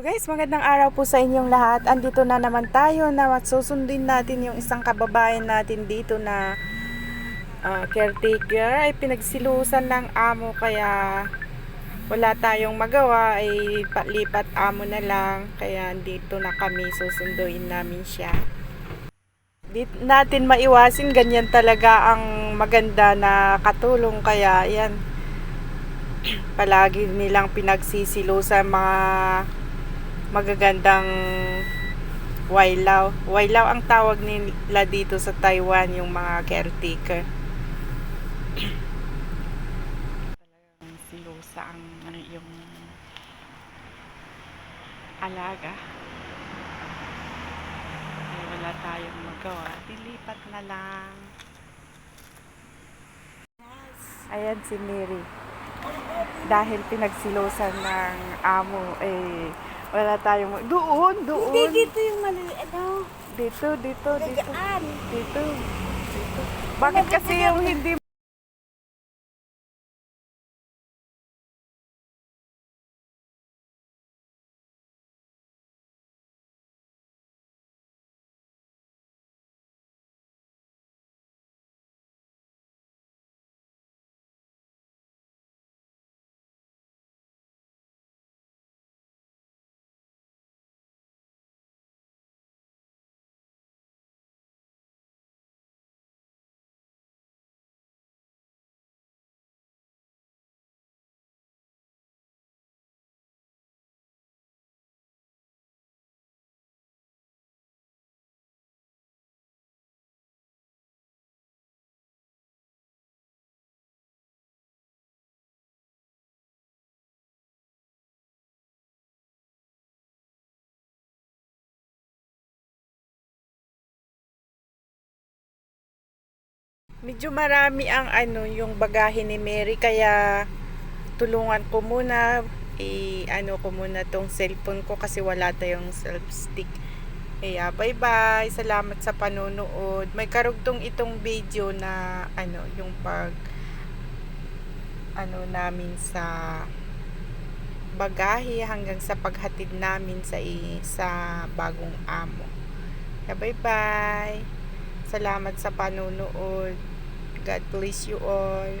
So guys, magandang araw po sa inyong lahat. Andito na naman tayo na susundin natin yung isang kababayan natin dito na ah, caretaker ay pinagsilusan ng amo kaya wala tayong magawa ay palipat amo na lang kaya dito na kami susunduin namin siya. Di natin maiwasin ganyan talaga ang maganda na katulong kaya yan palagi nilang pinagsisilusan mga magagandang wailaw. Wailaw ang tawag nila dito sa Taiwan, yung mga caretaker. Talagang silusa ang ano, yung alaga. Ay, wala tayong magawa. Dilipat na lang. Ayan si Mary. Dahil pinagsilusan ng amo, eh, wala tayong... Doon, doon! Hindi dito yung mali, ano, Dito, dito, dito. Dito. Dito. Bakit kasi yung hindi medyo marami ang ano yung bagahe ni Mary kaya tulungan ko muna i ano ko muna tong cellphone ko kasi wala tayong self stick. Kaya bye bye. Salamat sa panonood. May karugtong itong video na ano yung pag ano namin sa bagahe hanggang sa paghatid namin sa sa bagong amo. Kaya bye bye. Salamat sa panonood. God bless you all.